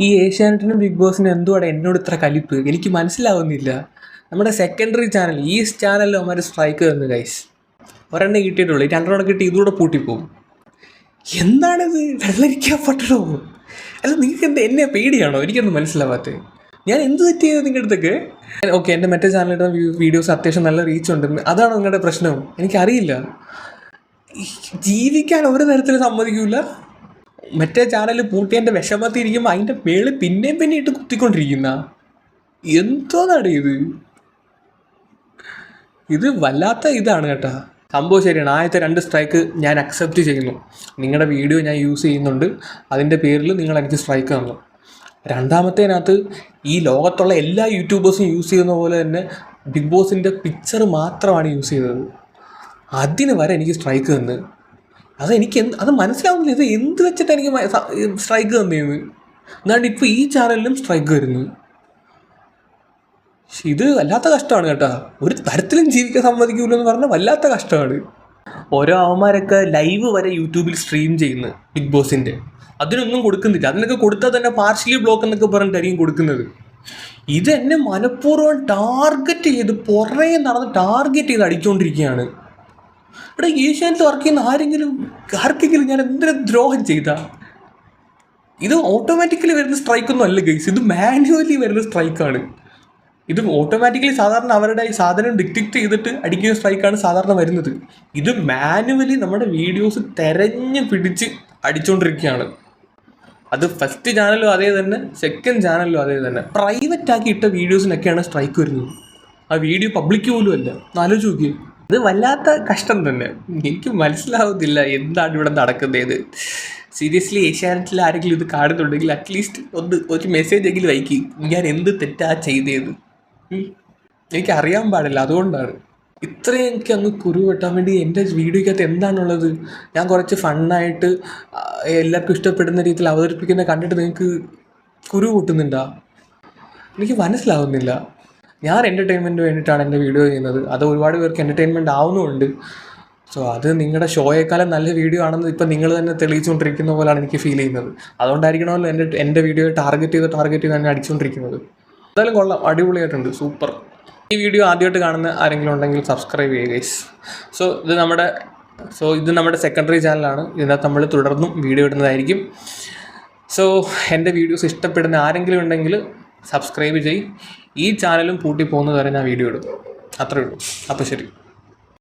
ഈ ഏഷ്യാനെറ്റിനും ബിഗ് ബോസിനും എന്തുവാടെ എന്നോട് ഇത്ര കലിപ്പ്? എനിക്ക് മനസ്സിലാവുന്നില്ല. നമ്മുടെ സെക്കൻഡറി ചാനൽ ഈ ചാനലിൽ അവന്മാർ സ്ട്രൈക്ക് തന്നു ഗൈസ് ഒരെണ്ണം കിട്ടിയിട്ടുള്ളൂ. ഈ രണ്ടെണ്ണം കിട്ടി ഇതുകൂടെ പൂട്ടിപ്പോവും. എന്താണിത്? വെള്ളരിക്കാൻ പറ്റണോ അല്ല നിങ്ങൾക്ക് എന്താ എന്നെ പേടിയാണോ? എനിക്കൊന്നും മനസ്സിലാവാത്തത്. ഞാൻ എന്ത് തെറ്റ് ചെയ്തത് നിങ്ങളുടെ അടുത്തൊക്കെ? ഓക്കെ എന്റെ മറ്റേ ചാനലിന്റെ വീഡിയോസ് അത്യാവശ്യം നല്ല റീച്ച് ഉണ്ട്. അതാണോ നിങ്ങളുടെ പ്രശ്നം? എനിക്കറിയില്ല. ജീവിക്കാൻ ഒരു തരത്തിൽ സമ്മതിക്കൂല. മറ്റേ ചാനൽ പൂട്ടി എന്റെ വിഷമത്തിരിക്കുമ്പോൾ അതിന്റെ മേളിൽ പിന്നെയും പിന്നെ ഇട്ട് കുത്തിക്കൊണ്ടിരിക്കുന്ന. എന്തോന്നാണ് ഇത്? ഇത് വല്ലാത്ത ഇതാണ് കേട്ടാ. സംഭവം ശരിയാണ്. ആദ്യത്തെ രണ്ട് സ്ട്രൈക്ക് ഞാൻ അക്സെപ്റ്റ് ചെയ്യുന്നു. നിങ്ങളുടെ വീഡിയോ ഞാൻ യൂസ് ചെയ്യുന്നുണ്ട്. അതിന്റെ പേരിൽ നിങ്ങൾ എനിക്ക് സ്ട്രൈക്ക് തന്നു. രണ്ടാമത്തേനകത്ത് ഈ ലോകത്തുള്ള എല്ലാ യൂട്യൂബേഴ്സും യൂസ് ചെയ്യുന്ന പോലെ തന്നെ ബിഗ് ബോസിന്റെ പിക്ചർ മാത്രമാണ് യൂസ് ചെയ്തത്. അതിന് വരെ എനിക്ക് സ്ട്രൈക്ക് തന്ന്. അത് എനിക്ക് എന്ത് അത് മനസ്സിലാവുന്നില്ല. ഇത് എന്ത് വെച്ചിട്ട് എനിക്ക് സ്ട്രൈക്ക് തന്നെയെന്ന് എന്നാണ്ട് ഇപ്പോൾ ഈ ചാനലിലും സ്ട്രൈക്ക് വരുന്നു. ഇത് വല്ലാത്ത കഷ്ടമാണ് കേട്ടോ. ഒരു തരത്തിലും ജീവിക്കാൻ സമ്മതിക്കൂല എന്ന് പറഞ്ഞാൽ വല്ലാത്ത കഷ്ടമാണ്. ഓരോ അവന്മാരൊക്കെ ലൈവ് വരെ യൂട്യൂബിൽ സ്ട്രീം ചെയ്യുന്നു ബിഗ് ബോസിന്റെ അതിനൊന്നും കൊടുക്കുന്നില്ല. അതിനൊക്കെ കൊടുത്താൽ തന്നെ പാർഷ്യലി ബ്ലോക്ക് എന്നൊക്കെ പറഞ്ഞിട്ടായിരിക്കും കൊടുക്കുന്നത്. ഇത് എന്നെ മനഃപൂർവം ടാർഗറ്റ് ചെയ്ത് പുറകെ നടന്ന് ടാർഗറ്റ് ചെയ്ത് അടിച്ചുകൊണ്ടിരിക്കുകയാണ് ഇവിടെ ഏഷ്യാനെറ്റ് വർക്ക് ചെയ്യുന്ന ആരെങ്കിലും ആർക്കെങ്കിലും ഞാൻ എന്തിനും ദ്രോഹം ചെയ്ത? ഇത് ഓട്ടോമാറ്റിക്കലി വരുന്ന സ്ട്രൈക്കൊന്നും അല്ല ഗൈസ് ഇത് മാനുവലി വരുന്ന സ്ട്രൈക്കാണ് ഇത് ഓട്ടോമാറ്റിക്കലി സാധാരണ അവരുടെ ഈ സാധനം ഡിക്റ്റിക്റ്റ് ചെയ്തിട്ട് അടിക്കുന്ന സ്ട്രൈക്കാണ് സാധാരണ വരുന്നത്. ഇത് മാനുവലി നമ്മുടെ വീഡിയോസ് തെരഞ്ഞു പിടിച്ച് അടിച്ചുകൊണ്ടിരിക്കുകയാണ് അത് ഫസ്റ്റ് ചാനലും അതേ തന്നെ സെക്കൻഡ് ചാനലും അതേ തന്നെ. പ്രൈവറ്റ് ആക്കി ഇട്ട വീഡിയോസിനൊക്കെയാണ് സ്ട്രൈക്ക് വരുന്നത്. ആ വീഡിയോ പബ്ലിക് പോലും അല്ല. നോക്കി ഇത് വല്ലാത്ത കഷ്ടം തന്നെ. എനിക്ക് മനസ്സിലാവുന്നില്ല എന്താണ് ഇവിടെ നടക്കുന്നത് സീരിയസ്ലി ഏഷ്യാനെറ്റിൽ ആരെങ്കിലും ഇത് കാണുന്നുണ്ടെങ്കിൽ അറ്റ്ലീസ്റ്റ് ഒന്ന് ഒരു മെസ്സേജ് എങ്കിലും അയക്കി. ഞാൻ എന്ത് തെറ്റാ ചെയ്തത് എനിക്ക് അറിയാൻ പാടില്ല അതുകൊണ്ടാണ്. ഇത്രയും എനിക്ക് അങ്ങ് കുരു വെട്ടാൻ വേണ്ടി എന്റെ വീഡിയോയ്ക്കകത്ത് എന്താണുള്ളത്? ഞാൻ കുറച്ച് ഫണ്ണായിട്ട് എല്ലാവർക്കും ഇഷ്ടപ്പെടുന്ന രീതിയിൽ അവതരിപ്പിക്കുന്ന കണ്ടിട്ട് നിങ്ങൾക്ക് കുരു കൂട്ടുന്നുണ്ടോ? എനിക്ക് മനസ്സിലാവുന്നില്ല. ഞാൻ എന്റർടൈൻമെന്റിന് വേണ്ടിയിട്ടാണ് എന്റെ വീഡിയോ ചെയ്യുന്നത്. അത് ഒരുപാട് പേർക്ക് എന്റർടൈൻമെന്റ് ആവുന്നുമുണ്ട്. സോ അത് നിങ്ങളുടെ ഷോയേക്കാളും നല്ല വീഡിയോ ആണെന്ന് ഇപ്പം നിങ്ങൾ തന്നെ തെളിയിച്ചുകൊണ്ടിരിക്കുന്ന പോലെയാണ് എനിക്ക് ഫീൽ ചെയ്യുന്നത്. അതുകൊണ്ടായിരിക്കണമല്ലോ എന്റെ എന്റെ വീഡിയോ ടാർഗറ്റ് ചെയ്ത് ടാർഗറ്റ് ചെയ്ത് തന്നെ അടിച്ചുകൊണ്ടിരിക്കുന്നത്. എന്തായാലും കൊള്ളാം. അടിപൊളിയായിട്ടുണ്ട്. സൂപ്പർ ഈ വീഡിയോ ആദ്യമായിട്ട് കാണുന്ന ആരെങ്കിലും ഉണ്ടെങ്കിൽ സബ്സ്ക്രൈബ് ചെയ്യുക സോ ഇത് നമ്മുടെ സോ ഇത് നമ്മുടെ സെക്കൻഡറി ചാനലാണ് ഇതിനകത്ത് നമ്മൾ തുടർന്നും വീഡിയോ ഇടുന്നതായിരിക്കും. സോ എന്റെ വീഡിയോസ് ഇഷ്ടപ്പെടുന്ന ആരെങ്കിലും ഉണ്ടെങ്കിൽ സബ്സ്ക്രൈബ് ചെയ്യും ഈ ചാനലും പൂട്ടി പോകുന്നത് വരെ ഞാൻ വീഡിയോ ഇടും അത്രയേ ഉള്ളൂ. അപ്പോൾ ശരി.